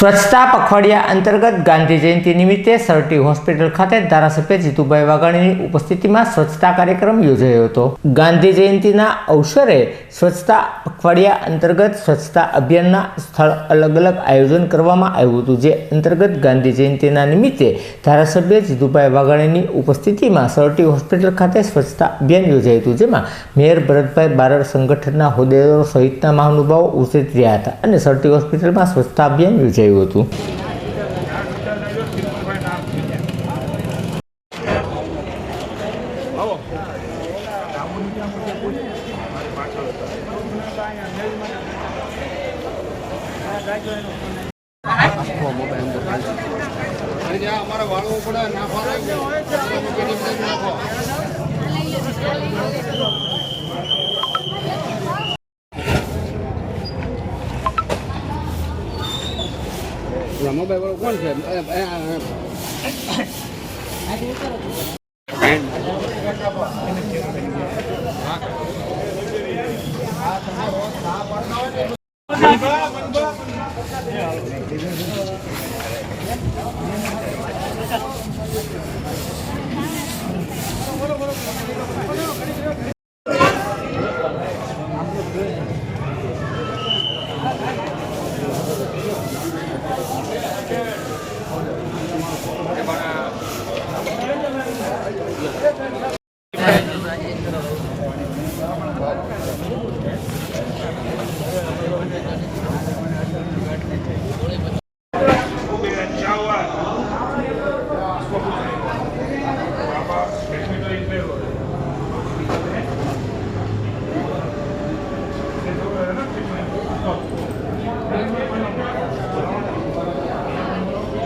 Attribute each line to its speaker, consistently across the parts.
Speaker 1: સ્વચ્છતા પખવાડિયા અંતર્ગત ગાંધી જયંતિ નિમિત્તે સરટી હોસ્પિટલ ખાતે ધારાસભ્ય જીતુભાઈ વાઘાણીની ઉપસ્થિતિમાં સ્વચ્છતા કાર્યક્રમ યોજાયો હતો. ગાંધી જયંતિના અવસરે સ્વચ્છતા પખવાડિયા અંતર્ગત સ્વચ્છતા અભિયાનના સ્થળ અલગ અલગ આયોજન કરવામાં આવ્યું હતું, જે અંતર્ગત ગાંધી જયંતિના નિમિત્તે ધારાસભ્ય જીતુભાઈ વાઘાણીની ઉપસ્થિતિમાં સરટી હોસ્પિટલ ખાતે સ્વચ્છતા અભિયાન યોજાયું હતું, જેમાં મેયર ભરતભાઈ બારડ સંગઠનના હોદ્દેદારો સહિતના મહાનુભાવો ઉપસ્થિત રહ્યા હતા અને સરટી હોસ્પિટલમાં સ્વચ્છતા અભિયાન યોજાયું હતું.
Speaker 2: અમારા વાળો પડે નાખો નાખો રમાભાઈ વાળો કોણ છે? એ-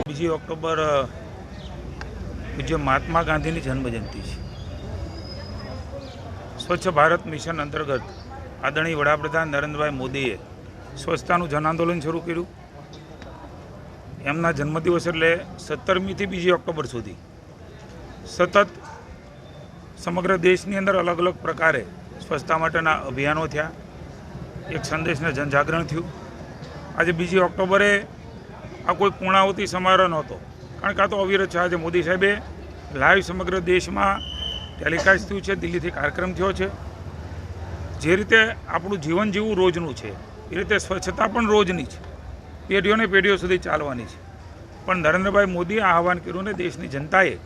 Speaker 3: બીજી ઓક્ટોબર પૂજ્ય મહાત્મા ગાંધીની જન્મજયંતિ છે. સ્વચ્છ ભારત મિશન અંતર્ગત આદરણીય વડાપ્રધાન નરેન્દ્રભાઈ મોદીએ સ્વચ્છતાનું જન આંદોલન શરૂ કર્યું. એમના જન્મદિવસ એટલે સત્તરમીથી બીજી ઓક્ટોબર સુધી. સતત સમગ્ર દેશની અંદર અલગ અલગ પ્રકારે સ્વચ્છતા માટેના અભિયાનો થયા. એક સંદેશને જનજાગરણ થયું. આજે બીજી ઓક્ટોબરે આ કોઈ પૂર્ણાવતી સમારોહ નહોતો. કારણ કે આ તો અવિરત છે. આજે મોદી સાહેબે લાઈવ સમગ્ર દેશમાં ટેલિકાસ્ટ થયું છે, દિલ્હીથી કાર્યક્રમ થયો છે. જે રીતે આપણું જીવન જીવવું રોજનું છે, એ રીતે સ્વચ્છતા પણ રોજની છે. પેઢીઓને પેઢીઓ સુધી ચાલવાની છે. પણ નરેન્દ્રભાઈ મોદીએ આહવાન કર્યું ને દેશની જનતાએ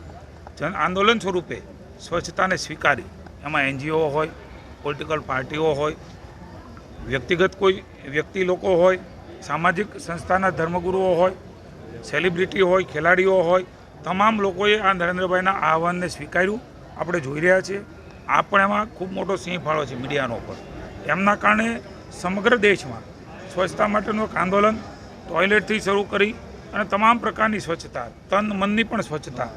Speaker 3: જન આંદોલન સ્વરૂપે સ્વચ્છતાને સ્વીકારી. એમાં એનજીઓ હોય, પોલિટિકલ પાર્ટીઓ હોય, વ્યક્તિગત કોઈ વ્યક્તિ લોકો હોય, સામાજિક સંસ્થાના ધર્મગુરુઓ હોય, સેલિબ્રિટી હોય, ખેલાડીઓ હોય, તમામ લોકોએ આ નરેન્દ્રભાઈના આહવાનને સ્વીકાર્યું. આપણે જોઈ રહ્યા છીએ. આ પણ એમાં ખૂબ મોટો સિંહ ફાળો છે મીડિયાનો ઉપર. એમના કારણે સમગ્ર દેશમાં સ્વચ્છતા માટેનું એક આંદોલન ટોયલેટથી શરૂ કરી અને તમામ પ્રકારની સ્વચ્છતા, તન મનની પણ સ્વચ્છતા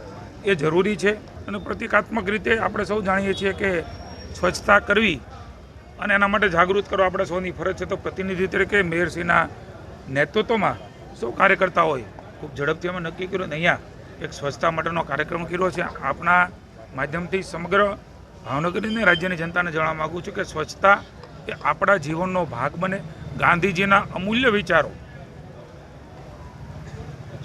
Speaker 3: એ જરૂરી છે અને પ્રતિકાત્મક રીતે આપણે સૌ જાણીએ છીએ કે સ્વચ્છતા કરવી અને એના માટે જાગૃત કરવા આપણે સૌની ફરજ છે. તો પ્રતિનિધિ તરીકે મેયરશ્રીના નેતૃત્વમાં સૌ કાર્યકર્તા હોય ખૂબ ઝડપથી અમે નક્કી કર્યું ને અહીંયા એક સ્વચ્છતા માટેનો કાર્યક્રમ કર્યો છે. આપના માધ્યમથી સમગ્ર ભાવનગરની રાજ્યની જનતાને જણાવવા માગું છું કે સ્વચ્છતા એ આપણા જીવનનો ભાગ બને. ગાંધીજીના અમૂલ્ય વિચારો.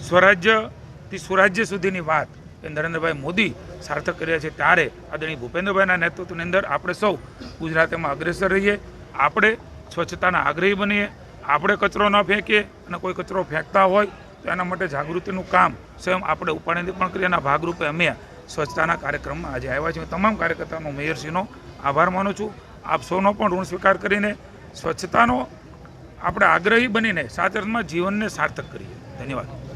Speaker 3: સ્વરાજ્યથી સુરાજ્ય સુધીની વાત એ નરેન્દ્રભાઈ મોદી સાર્થક કર્યા છે ત્યારે આદરણીય ભૂપેન્દ્રભાઈના નેતૃત્વની અંદર આપણે સૌ ગુજરાતમાં અગ્રેસર રહીએ. આપણે સ્વચ્છતાના આગ્રહી બનીએ. આપણે કચરો ન ફેંકીએ અને કોઈ કચરો ફેંકતા હોય તો એના માટે જાગૃતિનું કામ સ્વયં આપણે ઉપાડીને પણ કરીએ એના ભાગરૂપે અમે સ્વચ્છતાના કાર્યક્રમમાં આજે આવ્યા છીએ. તમામ કાર્યકર્તાનો, મેયરશ્રીનો આભાર માનું છું. આપ સૌનો પણ ઋણ સ્વીકાર કરીને સ્વચ્છતાનો આપણે આગ્રહી બનીને સાથે જીવનને સાર્થક કરીએ. ધન્યવાદ.